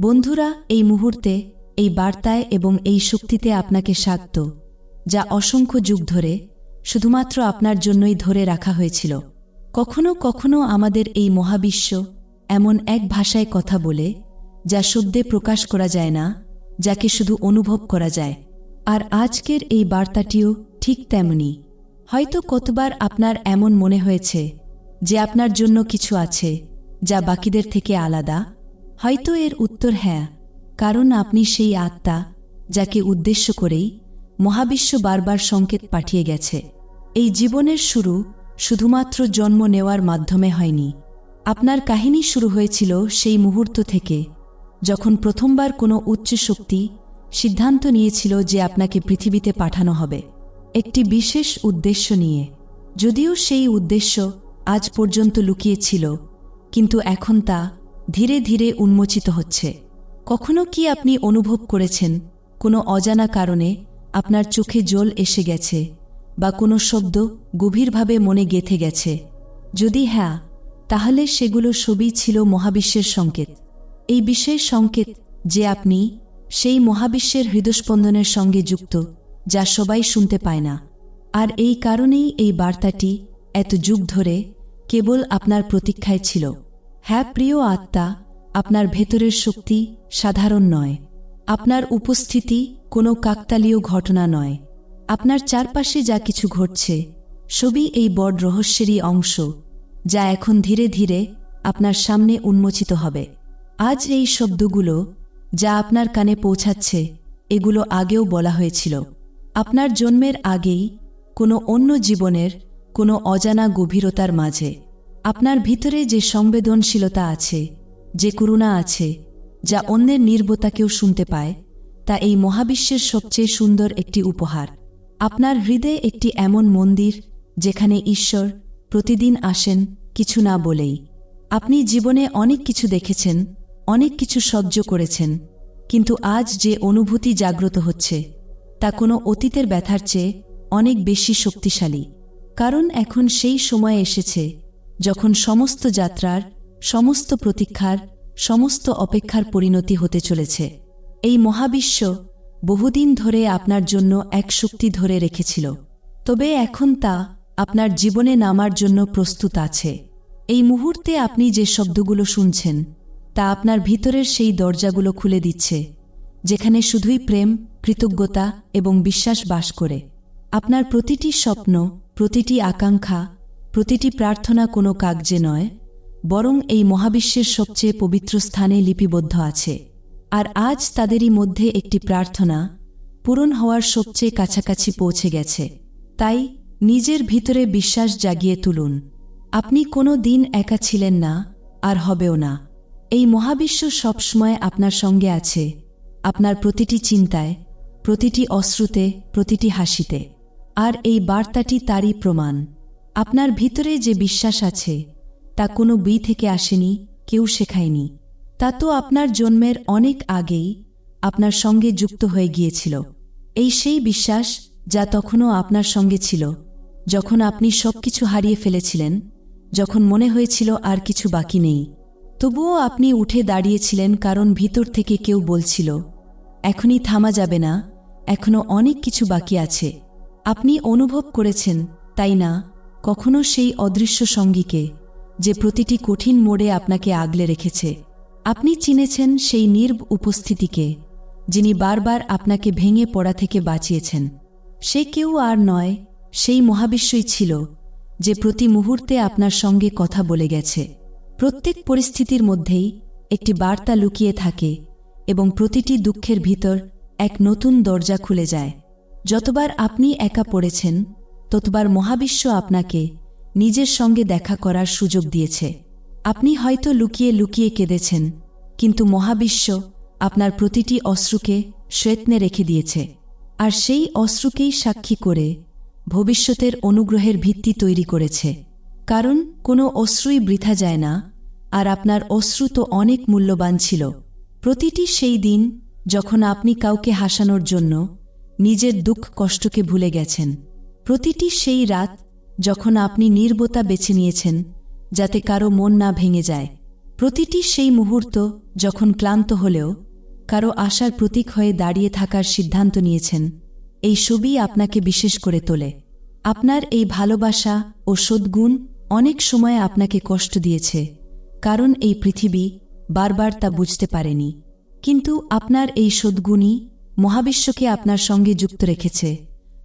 বন্ধুরা, এই মুহূর্তে, এই বার্তায় এবং এই শক্তিতে আপনাকে স্বাগত, যা অসংখ্য যুগ ধরে শুধুমাত্র আপনার জন্যই ধরে রাখা হয়েছিল। কখনো কখনো আমাদের এই মহাবিশ্ব এমন এক ভাষায় কথা বলে, যা শব্দে প্রকাশ করা যায় না, যাকে শুধু অনুভব করা যায়। আর আজকের এই বার্তাটিও ঠিক তেমনি। হয়তো কতবার আপনার এমন মনে হয়েছে যে আপনার জন্য কিছু আছে, যা বাকিদের থেকে আলাদা হয়তো এর উত্তর হ্যাঁ কারণ আপনি সেই আত্মা, যাকে উদ্দেশ্য করেই মহাবিশ্ব বারবার সংকেত পাঠিয়ে গেছে। এই জীবনের শুরু শুধুমাত্র জন্ম নেওয়ার মাধ্যমে হয়নি। আপনার কাহিনী শুরু হয়েছিল সেই মুহূর্ত থেকে, যখন প্রথমবার কোনো উচ্চ শক্তি সিদ্ধান্ত নিয়েছিল যে আপনাকে পৃথিবীতে পাঠানো হবে। একটি বিশেষ উদ্দেশ্য নিয়ে। যদিও সেই উদ্দেশ্য আজ পর্যন্ত লুকিয়েছিল কিন্তু এখন তা ধীরে ধীরে উন্মোচিত হচ্ছে। কখনো কি আপনি অনুভব করেছেন, কোনো অজানা কারণে আপনার চোখে জল এসে গেছে বা কোনো শব্দ গভীরভাবে মনে গেথে গেছে? যদি হ্যাঁ তাহলে সেগুলো সবই ছিল মহাবিশ্বের সংকেত। এই বিশেষ সংকেত যে আপনি সেই মহাবিশ্বের হৃদস্পন্দনের সঙ্গে যুক্ত, যা সবাই শুনতে পায় না। আর এই কারণেই এই বার্তাটি এত যুগ ধরে কেবল আপনার প্রতীক্ষায় ছিল। হ্যাঁ প্রিয় আত্মা, আপনার ভেতরের শক্তি সাধারণ নয়। আপনার উপস্থিতি কোনো কাকতালীয় ঘটনা নয়। আপনার চারপাশে যা কিছু ঘটছে, সবই এই বড় রহস্যেরই অংশ, যা এখন ধীরে ধীরে আপনার সামনে উন্মোচিত হবে। আজ এই শব্দগুলো যা আপনার কানে পৌঁছাচ্ছে, এগুলো আগেও বলা হয়েছিল। আপনার জন্মের আগেই কোনো অন্য জীবনের কোনো অজানা গভীরতার মাঝে আপনার ভিতরে যে সংবেদনশীলতা আছে, যে করুণা আছে, যা অন্যের নির্বতাকেও শুনতে পায়, তা এই মহাবিশ্বের সবচেয়ে সুন্দর একটি উপহার। আপনার হৃদয়ে একটি এমন মন্দির, যেখানে ঈশ্বর প্রতিদিন আসেন কিছু না বলেই। আপনি জীবনে অনেক কিছু দেখেছেন, অনেক কিছু সহ্য করেছেন, কিন্তু আজ যে অনুভূতি জাগ্রত হচ্ছে, তা কোনো অতীতের ব্যথার চেয়ে অনেক বেশি শক্তিশালী। কারণ এখন সেই সময় এসেছে যখন সমস্ত যাত্রার, সমস্ত প্রতীক্ষার, সমস্ত অপেক্ষার পরিণতি হতে চলেছে। এই মহাবিশ্ব বহুদিন ধরে আপনার জন্য এক শক্তি ধরে রেখেছিল। তবে এখন তা আপনার জীবনে নামার জন্য প্রস্তুত আছে। এই মুহূর্তে আপনি যে শব্দগুলো শুনছেন, তা আপনার ভিতরের সেই দরজাগুলো খুলে দিচ্ছে, যেখানে শুধুই প্রেম, কৃতজ্ঞতা এবং বিশ্বাস বাস করে। আপনার প্রতিটি স্বপ্ন, প্রতিটি আকাঙ্ক্ষা প্রতিটি প্রার্থনা কোনো কাগজে নয়, বরং এই মহাবিশ্বের সবচেয়ে পবিত্র স্থানে লিপিবদ্ধ আছে। আর আজ তাদেরই মধ্যে একটি প্রার্থনা পূরণ হওয়ার সবচেয়ে কাছাকাছি পৌঁছে গেছে। তাই নিজের ভিতরে বিশ্বাস জাগিয়ে তুলুন। আপনি কোনো দিন একা ছিলেন না, আর হবেও না। এই মহাবিশ্ব সবসময় আপনার সঙ্গে আছে, আপনার প্রতিটি চিন্তায়, প্রতিটি অশ্রুতে, প্রতিটি হাসিতে। আর এই বার্তাটি তারই প্রমাণ। আপনার ভিতরে যে বিশ্বাস আছে, তা কোনো বই থেকে আসেনি, কেউ শেখায়নি। তা তো আপনার জন্মের অনেক আগেই আপনার সঙ্গে যুক্ত হয়ে গিয়েছিল। এই সেই বিশ্বাস যা তখনও আপনার সঙ্গে ছিল, যখন আপনি সবকিছু হারিয়ে ফেলেছিলেন, যখন মনে হয়েছিল আর কিছু বাকি নেই। তবুও আপনি উঠে দাঁড়িয়েছিলেন কারণ ভিতর থেকে কেউ বলছিল, এখনই থামা যাবে না, এখনও অনেক কিছু বাকি আছে। আপনি অনুভব করেছেন, তাই না? কখনো সেই অদৃশ্য সঙ্গীকে যে প্রতিটি কঠিন মোড়ে আপনাকে আগলে রেখেছে। আপনি চিনেছেন সেই নির্ব উপস্থিতিকে, যিনি বারবার আপনাকে ভেঙে পড়া থেকে বাঁচিয়েছেন। সে কেউ আর নয়, সেই মহাবিশ্বই ছিল, যে প্রতি মুহূর্তে আপনার সঙ্গে কথা বলে গেছে। প্রত্যেক পরিস্থিতির মধ্যেই একটি বার্তা লুকিয়ে থাকে এবং প্রতিটি দুঃখের ভিতর এক নতুন দরজা খুলে যায়। যতবার আপনি একা পড়েছেন ততবার মহাবিশ্ব আপনাকে নিজের সঙ্গে দেখা করার সুযোগ দিয়েছে। আপনি হয়তো লুকিয়ে লুকিয়ে কেঁদেছেন, কিন্তু মহাবিশ্ব আপনার প্রতিটি অশ্রুকে শ্বেতনে রেখে দিয়েছে। আর সেই অশ্রুকেই সাক্ষী করে ভবিষ্যতের অনুগ্রহের ভিত্তি তৈরি করেছে। কারণ কোনো অশ্রুই বৃথা যায় না, আর আপনার অশ্রু তো অনেক মূল্যবান ছিল। প্রতিটি সেই দিন যখন আপনি কাউকে হাসানোর জন্য নিজের দুঃখ কষ্টকে ভুলে গেছেন প্রতিটি সেই রাত যখন আপনি নির্বতা বেছে নিয়েছেন, যাতে কারও মন না ভেঙে যায়। প্রতিটি সেই মুহূর্ত যখন ক্লান্ত হলেও কারও আশার প্রতীক হয়ে দাঁড়িয়ে থাকার সিদ্ধান্ত নিয়েছেন, এই ছবি আপনাকে বিশেষ করে তোলে। আপনার এই ভালোবাসা ও সদ্গুণ অনেক সময় আপনাকে কষ্ট দিয়েছে, কারণ এই পৃথিবী বারবার তা বুঝতে পারেনি। কিন্তু আপনার এই সদ্গুণই মহাবিশ্বকে আপনার সঙ্গে যুক্ত রেখেছে।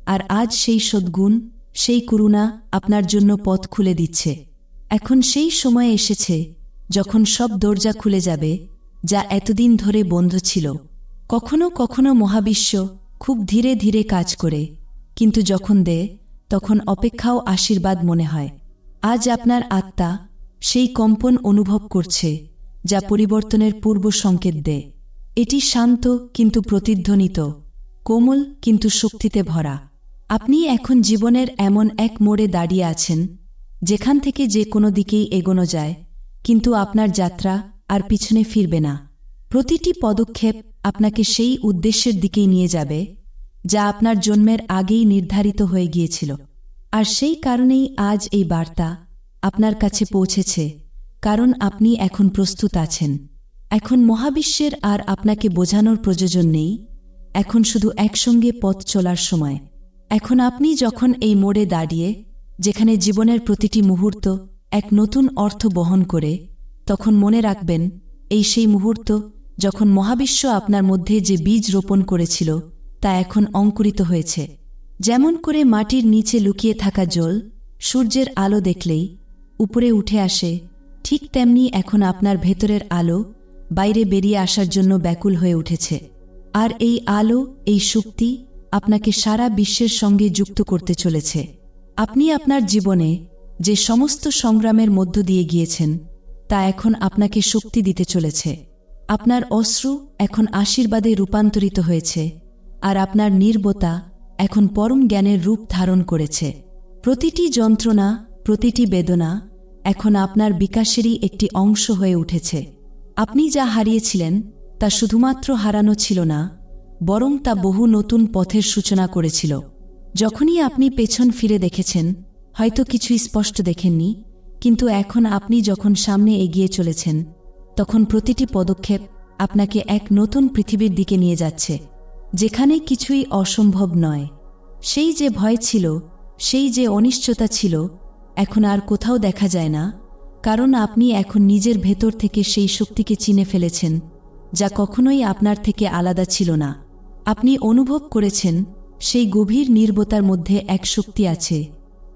আর আজ সেই সদ্গুণ, সেই করুণা আপনার জন্য পথ খুলে দিচ্ছে। এখন সেই সময় এসেছে যখন সব দরজা খুলে যাবে, যা এতদিন ধরে বন্ধ ছিল। কখনো কখনো মহাবিশ্ব খুব ধীরে ধীরে কাজ করে, কিন্তু যখন দেয় তখন অপেক্ষাও আশীর্বাদ মনে হয়। আজ আপনার আত্মা সেই কম্পন অনুভব করছে, যা পরিবর্তনের পূর্ব সংকেত দেয় এটি শান্ত কিন্তু প্রতিধ্বনিত, কোমল কিন্তু শক্তিতে ভরা। আপনি এখন জীবনের এমন এক মোড়ে দাঁড়িয়ে আছেন, যেখান থেকে যে কোনো দিকেই এগোনো যায়, কিন্তু আপনার যাত্রা আর পিছনে ফিরবে না। প্রতিটি পদক্ষেপ আপনাকে সেই উদ্দেশ্যের দিকেই নিয়ে যাবে, যা আপনার জন্মের আগেই নির্ধারিত হয়ে গিয়েছিল। আর সেই কারণেই আজ এই বার্তা আপনার কাছে পৌঁছেছে, কারণ আপনি এখন প্রস্তুত আছেন। এখন মহাবিশ্বের আর আপনাকে বোঝানোর প্রয়োজন নেই, এখন শুধু একসঙ্গে পথ চলার সময়। এখন আপনি যখন এই মোড়ে দাঁড়িয়ে, যেখানে জীবনের প্রতিটি মুহূর্ত এক নতুন অর্থ বহন করে, তখন মনে রাখবেন, এই সেই মুহূর্ত যখন মহাবিশ্ব আপনার মধ্যে যে বীজ রোপণ করেছিল, তা এখন অঙ্কুরিত হয়েছে। যেমন করে মাটির নিচে লুকিয়ে থাকা জল, সূর্যের আলো দেখলেই উপরে উঠে আসে, ঠিক তেমনি এখন আপনার ভেতরের আলো বাইরে বেরিয়ে আসার জন্য ব্যাকুল হয়ে উঠেছে। আর এই আলো, এই শক্তি আপনাকে সারা বিশ্বের সঙ্গে যুক্ত করতে চলেছে। আপনি আপনার জীবনে যে সমস্ত সংগ্রামের মধ্য দিয়ে গিয়েছেন, তা এখন আপনাকে শক্তি দিতে চলেছে। আপনার অশ্রু এখন আশীর্বাদে রূপান্তরিত হয়েছে, আর আপনার নির্বতা এখন পরম জ্ঞানের রূপ ধারণ করেছে। প্রতিটি যন্ত্রণা, প্রতিটি বেদনা এখন আপনার বিকাশেরই একটি অংশ হয়ে উঠেছে। আপনি যা হারিয়েছিলেন, তা শুধুমাত্র হারানো ছিল না বরং তা বহু নতুন পথের সূচনা করেছিল। যখনই আপনি পেছন ফিরে দেখেছেন, হয়তো কিছুই স্পষ্ট দেখেননি, কিন্তু এখন আপনি যখন সামনে এগিয়ে চলেছেন, তখন প্রতিটি পদক্ষেপ আপনাকে এক নতুন পৃথিবীর দিকে নিয়ে যাচ্ছে, যেখানে কিছুই অসম্ভব নয়। সেই যে ভয় ছিল, সেই যে অনিশ্চয়তা ছিল, এখন আর কোথাও দেখা যায় না, কারণ আপনি এখন নিজের ভেতর থেকে সেই শক্তিকে চিনে ফেলেছেন, যা কখনোই আপনার থেকে আলাদা ছিল না। আপনি অনুভব করেছেন, সেই গভীর নির্বতার মধ্যে এক শক্তি আছে,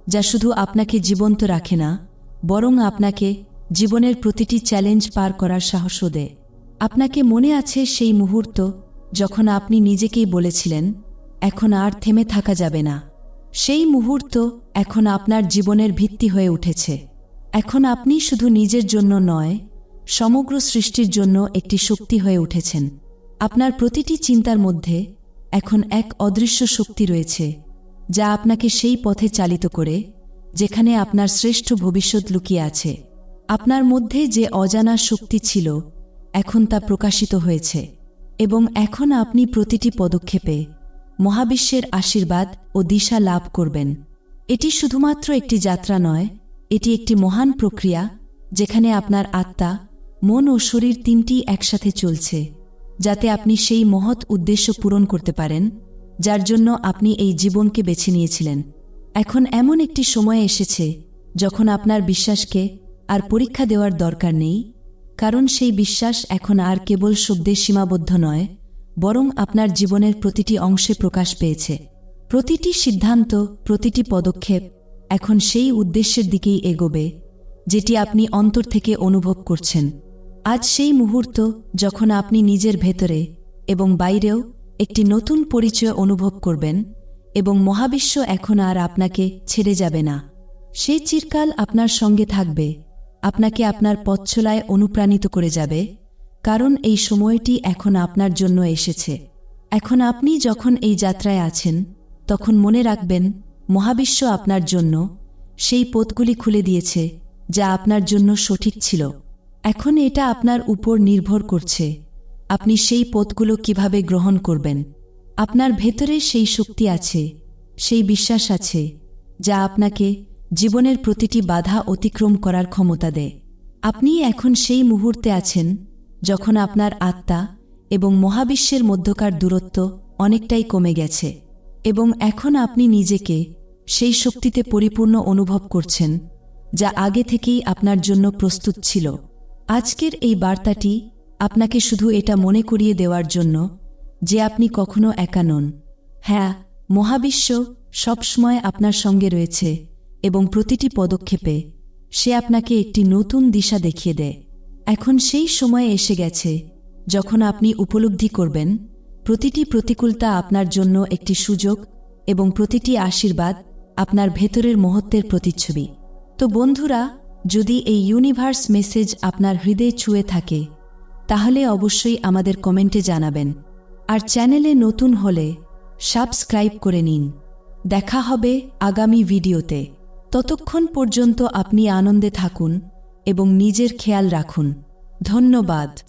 যা শুধু আপনাকে জীবন্ত রাখে না, বরং আপনাকে জীবনের প্রতিটি চ্যালেঞ্জ পার করার সাহসও দেয়। আপনাকে মনে আছে সেই মুহূর্ত যখন আপনি নিজেকেই বলেছিলেন, এখন আর থেমে থাকা যাবে না। সেই মুহূর্ত এখন আপনার জীবনের ভিত্তি হয়ে উঠেছে। এখন আপনি শুধু নিজের জন্য নয়, সমগ্র সৃষ্টির জন্য একটি শক্তি হয়ে উঠেছেন। আপনার প্রতিটি চিন্তার মধ্যে এখন এক অদৃশ্য শক্তি রয়েছে, যা আপনাকে সেই পথে চালিত করে, যেখানে আপনার শ্রেষ্ঠ ভবিষ্যৎ লুকিয়ে আছে। আপনার মধ্যে যে অজানা শক্তি ছিল, এখন তা প্রকাশিত হয়েছে, এবং এখন আপনি প্রতিটি পদক্ষেপে মহাবিশ্বের আশীর্বাদ ও দিশা লাভ করবেন। এটি শুধুমাত্র একটি যাত্রা নয়, এটি একটি মহান প্রক্রিয়া, যেখানে আপনার আত্মা, মন ও শরীর তিনটি একসাথে চলছে। যাতে আপনি সেই মহৎ উদ্দেশ্য পূরণ করতে পারেন, যার জন্য আপনি এই জীবনকে বেছে নিয়েছিলেন। এখন এমন একটি সময় এসেছে, যখন আপনার বিশ্বাসকে আর পরীক্ষা দেওয়ার দরকার নেই, কারণ সেই বিশ্বাস এখন আর কেবল শব্দে সীমাবদ্ধ নয়, বরং আপনার জীবনের প্রতিটি অংশে প্রকাশ পেয়েছে। প্রতিটি সিদ্ধান্ত, প্রতিটি পদক্ষেপ এখন সেই উদ্দেশ্যের দিকেই এগোবে, যেটি আপনি অন্তর থেকে অনুভব করছেন। আজ সেই মুহূর্ত যখন আপনি নিজের ভেতরে এবং বাইরেও একটি নতুন পরিচয় অনুভব করবেন এবং মহাবিশ্ব এখন আর আপনাকে ছেড়ে যাবে না। সে চিরকাল আপনার সঙ্গে থাকবে, আপনাকে আপনার পথচলায় অনুপ্রাণিত করে যাবে, কারণ এই সময়টি এখন আপনার জন্য এসেছে। এখন আপনি যখন এই যাত্রায় আছেন, তখন মনে রাখবেন, মহাবিশ্ব আপনার জন্য সেই পথগুলি খুলে দিয়েছে যা আপনার জন্য সঠিক ছিল। এখন এটা আপনার উপর নির্ভর করছে। আপনি সেই পথগুলো কীভাবে গ্রহণ করবেন। আপনার ভেতরে সেই শক্তি আছে, সেই বিশ্বাস আছে, যা আপনাকে জীবনের প্রতিটি বাধা অতিক্রম করার ক্ষমতা দেয়। আপনি এখন সেই মুহূর্তে আছেন, যখন আপনার আত্মা এবং মহাবিশ্বের মধ্যকার দূরত্ব অনেকটাই কমে গেছে এবং এখন আপনি নিজেকে সেই শক্তিতে পরিপূর্ণ অনুভব করছেন, যা আগে থেকেই আপনার জন্য প্রস্তুত ছিল। আজকের এই বার্তাটি আপনাকে শুধু এটা মনে করিয়ে দেওয়ার জন্য যে আপনি কখনো একা নন। হ্যাঁ মহাবিশ্ব সবসময় আপনার সঙ্গে রয়েছে এবং প্রতিটি পদক্ষেপে সে আপনাকে একটি নতুন দিশা দেখিয়ে দেয়। এখন সেই সময় এসে গেছে যখন আপনি উপলব্ধি করবেন প্রতিটি প্রতিকূলতা আপনার জন্য একটি সুযোগ এবং প্রতিটি আশীর্বাদ আপনার ভেতরের মহত্বের প্রতিচ্ছবি। তো বন্ধুরা যদি এই ইউনিভার্স মেসেজ আপনার হৃদয়ে ছুঁয়ে থাকে, তাহলে অবশ্যই আমাদের কমেন্টে জানাবেন। আর চ্যানেলে নতুন হলে সাবস্ক্রাইব করে নিন। দেখা হবে আগামী ভিডিওতে। ততক্ষণ পর্যন্ত আপনি আনন্দে থাকুন এবং নিজের খেয়াল রাখুন। ধন্যবাদ।